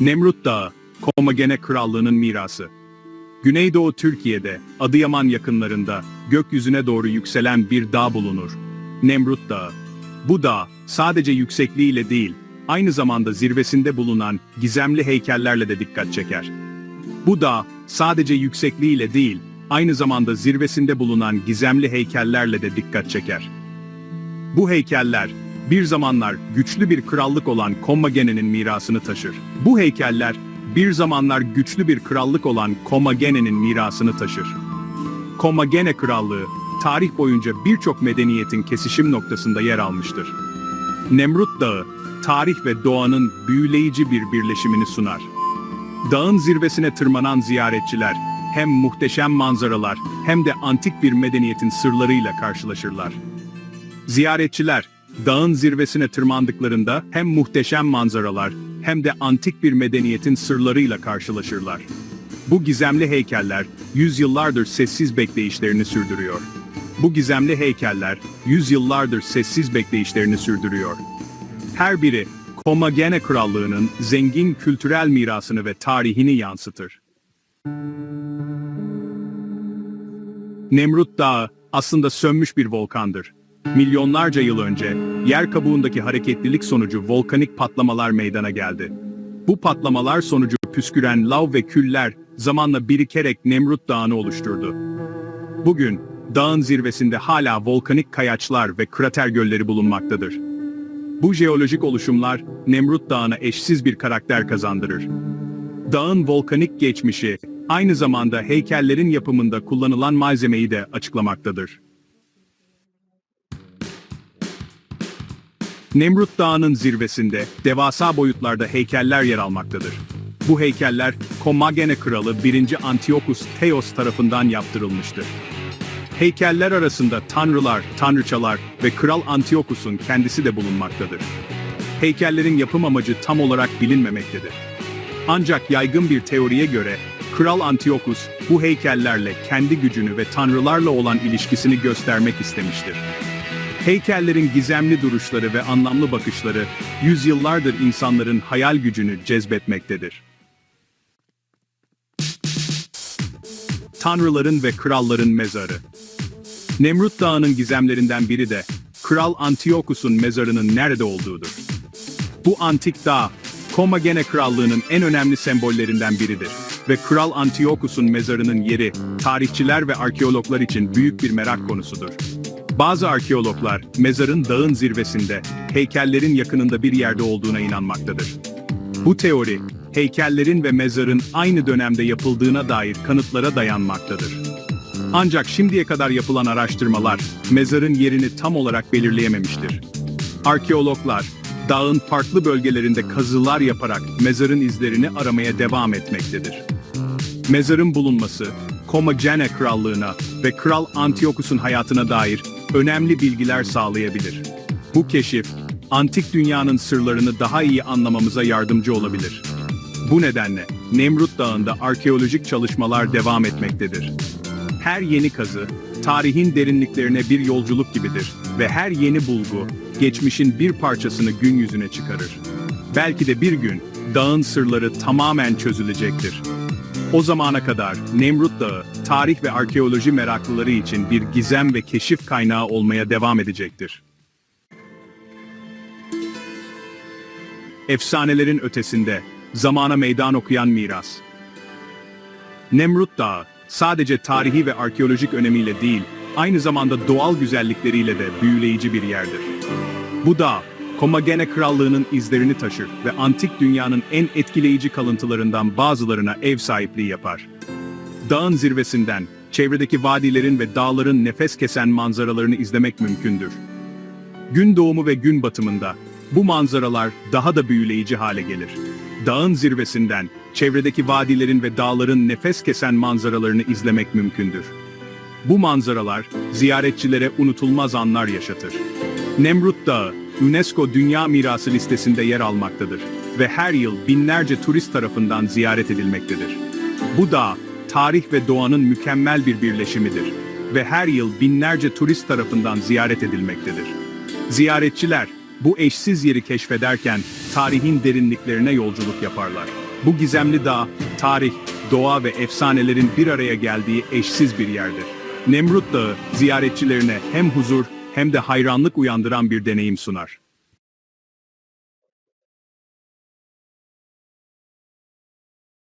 Nemrut Dağı, Komagene Krallığı'nın mirası. Güneydoğu Türkiye'de, Adıyaman yakınlarında, gökyüzüne doğru yükselen bir dağ bulunur. Nemrut Dağı. Bu dağ, sadece yüksekliğiyle değil, aynı zamanda zirvesinde bulunan gizemli heykellerle de dikkat çeker. Bu dağ, sadece yüksekliğiyle değil, aynı zamanda zirvesinde bulunan gizemli heykellerle de dikkat çeker. Bu heykeller, bir zamanlar güçlü bir krallık olan Kommagene'nin mirasını taşır. Bu heykeller, bir zamanlar güçlü bir krallık olan Kommagene'nin mirasını taşır. Kommagene Krallığı, tarih boyunca birçok medeniyetin kesişim noktasında yer almıştır. Nemrut Dağı, tarih ve doğanın büyüleyici bir birleşimini sunar. Dağın zirvesine tırmanan ziyaretçiler, hem muhteşem manzaralar hem de antik bir medeniyetin sırlarıyla karşılaşırlar. Ziyaretçiler, dağın zirvesine tırmandıklarında hem muhteşem manzaralar hem de antik bir medeniyetin sırlarıyla karşılaşırlar. Bu gizemli heykeller, yüzyıllardır sessiz bekleyişlerini sürdürüyor. Bu gizemli heykeller, yüzyıllardır sessiz bekleyişlerini sürdürüyor. Her biri, Komagene Krallığı'nın zengin kültürel mirasını ve tarihini yansıtır. Nemrut Dağı aslında sönmüş bir volkandır. Milyonlarca yıl önce yer kabuğundaki hareketlilik sonucu volkanik patlamalar meydana geldi. Bu patlamalar sonucu püsküren lav ve küller zamanla birikerek Nemrut Dağı'nı oluşturdu. Bugün dağın zirvesinde hala volkanik kayaçlar ve krater gölleri bulunmaktadır. Bu jeolojik oluşumlar Nemrut Dağı'na eşsiz bir karakter kazandırır. Dağın volkanik geçmişi aynı zamanda heykellerin yapımında kullanılan malzemeyi de açıklamaktadır. Nemrut Dağı'nın zirvesinde devasa boyutlarda heykeller yer almaktadır. Bu heykeller Kommagene Kralı 1. Antiochus Theos tarafından yaptırılmıştır. Heykeller arasında tanrılar, tanrıçalar ve Kral Antiochus'un kendisi de bulunmaktadır. Heykellerin yapım amacı tam olarak bilinmemektedir. Ancak yaygın bir teoriye göre Kral Antiochus bu heykellerle kendi gücünü ve tanrılarla olan ilişkisini göstermek istemiştir. Heykellerin gizemli duruşları ve anlamlı bakışları yüzyıllardır insanların hayal gücünü cezbetmektedir. Tanrıların ve kralların mezarı Nemrut Dağı'nın gizemlerinden biri de Kral Antiochus'un mezarının nerede olduğudur. Bu antik dağ, Komagene Krallığı'nın en önemli sembollerinden biridir ve Kral Antiochus'un mezarının yeri, tarihçiler ve arkeologlar için büyük bir merak konusudur. Bazı arkeologlar, mezarın dağın zirvesinde, heykellerin yakınında bir yerde olduğuna inanmaktadır. Bu teori, heykellerin ve mezarın aynı dönemde yapıldığına dair kanıtlara dayanmaktadır. Ancak şimdiye kadar yapılan araştırmalar, mezarın yerini tam olarak belirleyememiştir. Arkeologlar, dağın farklı bölgelerinde kazılar yaparak mezarın izlerini aramaya devam etmektedir. Mezarın bulunması, Komagene Krallığına ve Kral Antiochus'un hayatına dair önemli bilgiler sağlayabilir. Bu keşif, antik dünyanın sırlarını daha iyi anlamamıza yardımcı olabilir. Bu nedenle Nemrut Dağı'nda arkeolojik çalışmalar devam etmektedir. Her yeni kazı, tarihin derinliklerine bir yolculuk gibidir ve her yeni bulgu, geçmişin bir parçasını gün yüzüne çıkarır. Belki de bir gün, dağın sırları tamamen çözülecektir. O zamana kadar Nemrut Dağı, tarih ve arkeoloji meraklıları için bir gizem ve keşif kaynağı olmaya devam edecektir. Efsanelerin ötesinde, zamana meydan okuyan miras. Nemrut Dağı, sadece tarihi ve arkeolojik önemiyle değil, aynı zamanda doğal güzellikleriyle de büyüleyici bir yerdir. Bu dağ, Komagene Krallığı'nın izlerini taşır ve antik dünyanın en etkileyici kalıntılarından bazılarına ev sahipliği yapar. Dağın zirvesinden, çevredeki vadilerin ve dağların nefes kesen manzaralarını izlemek mümkündür. Gün doğumu ve gün batımında, bu manzaralar daha da büyüleyici hale gelir. Dağın zirvesinden, çevredeki vadilerin ve dağların nefes kesen manzaralarını izlemek mümkündür. Bu manzaralar, ziyaretçilere unutulmaz anlar yaşatır. Nemrut Dağı, UNESCO Dünya Mirası listesinde yer almaktadır ve her yıl binlerce turist tarafından ziyaret edilmektedir. Bu dağ, tarih ve doğanın mükemmel bir birleşimidir ve her yıl binlerce turist tarafından ziyaret edilmektedir. Ziyaretçiler, bu eşsiz yeri keşfederken tarihin derinliklerine yolculuk yaparlar. Bu gizemli dağ, tarih, doğa ve efsanelerin bir araya geldiği eşsiz bir yerdir. Nemrut Dağı, ziyaretçilerine hem huzur hem de hayranlık uyandıran bir deneyim sunar.